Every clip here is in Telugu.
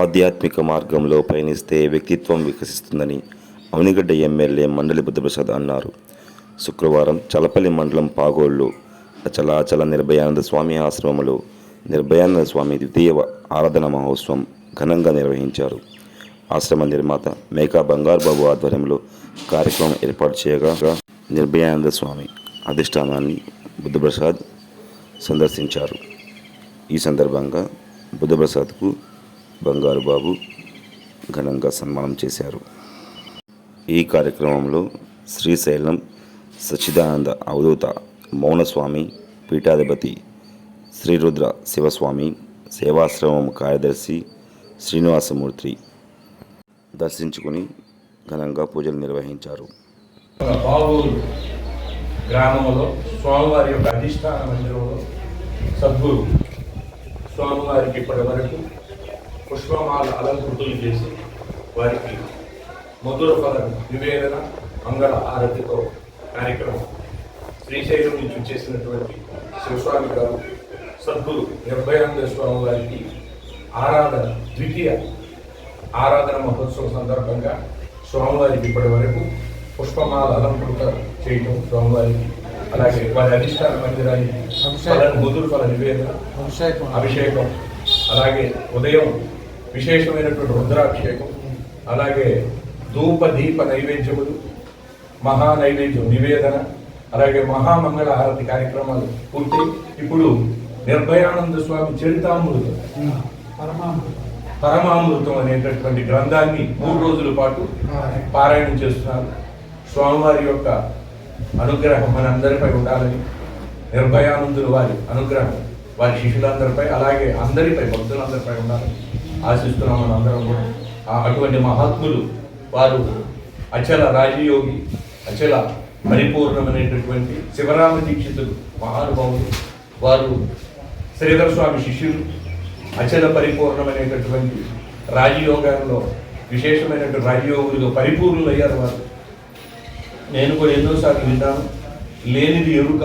ఆధ్యాత్మిక మార్గంలో పయనిస్తే వ్యక్తిత్వం వికసిస్తుందని అవనిగడ్డ ఎమ్మెల్యే మండలి బుద్ధప్రసాద్ అన్నారు. శుక్రవారం చలపల్లి మండలం పాగోళ్ళు అచలాచల నిర్భయానంద స్వామి ఆశ్రమంలో నిర్భయానంద స్వామి ద్వితీయ ఆరాధన మహోత్సవం ఘనంగా నిర్వహించారు. ఆశ్రమ నిర్మాత మేకా బంగారు బాబు ఆధ్వర్యంలో కార్యక్రమం ఏర్పాటు చేయగా నిర్భయానంద స్వామి అధిష్టానాన్ని బుద్ధప్రసాద్ సందర్శించారు. ఈ సందర్భంగా బుద్ధప్రసాద్కు బంగారు బాబు ఘనంగా సన్మానం చేశారు. ఈ కార్యక్రమంలో శ్రీశైలం సచ్చిదానంద అవధూత మౌనస్వామి పీఠాధిపతి శ్రీరుద్ర శివస్వామి సేవాశ్రమం కార్యదర్శి శ్రీనివాసమూర్తి దర్శించుకుని ఘనంగా పూజలు నిర్వహించారు. గ్రామంలో స్వామివారి యొక్క అధిష్టాన మందిరంలో సద్గురు స్వామివారికి ఇప్పటి వరకు పుష్పమాల అలంకృతులు చేసి వారికి మధుర ఫల నివేదన మంగళ ఆరతితో కార్యక్రమం. శ్రీశైలం నుంచి చేసినటువంటి శివస్వామి గారు సద్గురు నిర్భయానంద స్వామి వారికి ఆరాధన ద్వితీయ ఆరాధన మహోత్సవం సందర్భంగా స్వామివారికి ఇప్పటి వరకు పుష్పమాల అలంకృత చేయటం స్వామివారికి అలాగే వారి అధిష్టాన మందిరానికి ముదురు ఫల నివేదన అభిషేకం. అలాగే ఉదయం విశేషమైనటువంటి రుద్రాభిషేకం అలాగే ధూప దీప నైవేద్యములు మహా నైవేద్యం నివేదన అలాగే మహామంగళ హారతి కార్యక్రమాలు పూర్తి. ఇప్పుడు నిర్భయానంద స్వామి చరితామృతం. పరమామృతం అనేటటువంటి గ్రంథాన్ని మూడు రోజుల పాటు పారాయణం చేస్తున్నారు. స్వామివారి యొక్క అనుగ్రహం మనందరిపై ఉండాలని నిర్భయానందులు వారి అనుగ్రహం వారి శిష్యులందరిపై అలాగే అందరిపై భక్తులందరిపై ఉండాలని ఆశిస్తున్నాం మనం అందరం కూడా. ఆ అటువంటి మహాత్ములు వారు అచల రాజయోగి అచల పరిపూర్ణమైనటువంటి శివరామ దీక్షితులు మహానుభావులు. వారు శ్రీధర స్వామి శిష్యులు అచల పరిపూర్ణమైనటువంటి రాజయోగాల్లో విశేషమైనటువంటి రాజయోగులుగా పరిపూర్ణులు అయ్యారు వారు. నేను కూడా ఎన్నోసార్లు విన్నాను లేనిది ఎరుక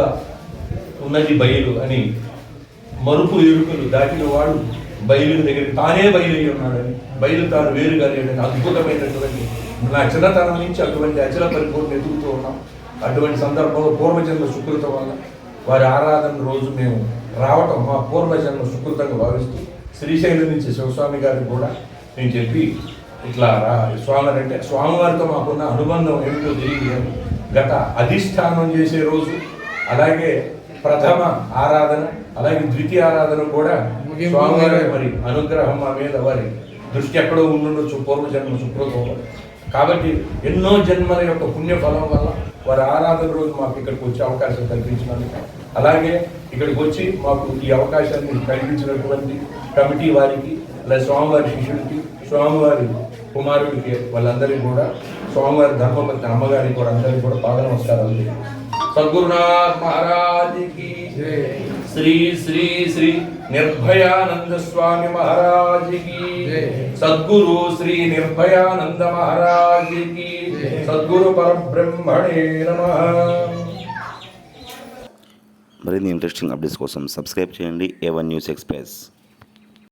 ఉన్నది బయలు అని మరుపు ఎరుకలు దాటిన వాడు బయలు దగ్గరికి తానే బయలు ఉన్నాడని బయలు తాను వేరుగా లేడని అద్భుతమైనటువంటి నా చిన్నతనం నుంచి అటువంటి అచల పరిపూర్ణ ఎదుగుతూ ఉన్నాం. అటువంటి సందర్భంలో పూర్వజన్మ సుకృత వల్ల వారి ఆరాధన రోజు మేము రావటం మా పూర్వజన్మ సుకృతంగా భావిస్తూ శ్రీశైలం నుంచి శివస్వామి గారికి కూడా నేను చెప్పి ఇట్లా రా స్వామి అంటే స్వామివారితో మాకున్న అనుబంధం ఏమిటో తెలియదు. కానీ గత అధిష్టానం చేసే రోజు అలాగే ప్రథమ ఆరాధన అలాగే ద్వితీయ ఆరాధన కూడా స్వామివారి మరి అనుగ్రహం మా మీద వారి దృష్టి ఎక్కడో ఉండుండొచ్చు పూర్వజన్మ వల్ల. కాబట్టి ఎన్నో జన్మల యొక్క పుణ్య ఫలం వల్ల వారి ఆరాధన రోజు మాకు ఇక్కడికి వచ్చే అవకాశం కల్పించినందుకు అలాగే ఇక్కడికి వచ్చి మాకు ఈ అవకాశాన్ని కల్పించినటువంటి కమిటీ వారికి అలాగే స్వామివారి శిష్యుడికి స్వామివారి కుమారుడికి వాళ్ళందరికీ కూడా స్వామివారి ధర్మపత్ని అమ్మగారికి కూడా అందరికీ కూడా పాద నమస్కారాలు తెలియజేస్తున్నాను. సద్గురునాథ్ మహారాజ్కి శ్రీ శ్రీ శ్రీ నిర్భయానంద స్వామి మహారాజ్కి సద్గురు శ్రీ నిర్భయానంద మహారాజ్కి సద్గురు పరబ్రహ్మణే నమ. మరిన్ని ఇంట్రెస్టింగ్ అప్డేట్స్ కోసం సబ్స్క్రైబ్ చేయండి ఏ వన్ న్యూస్ ఎక్స్ప్రెస్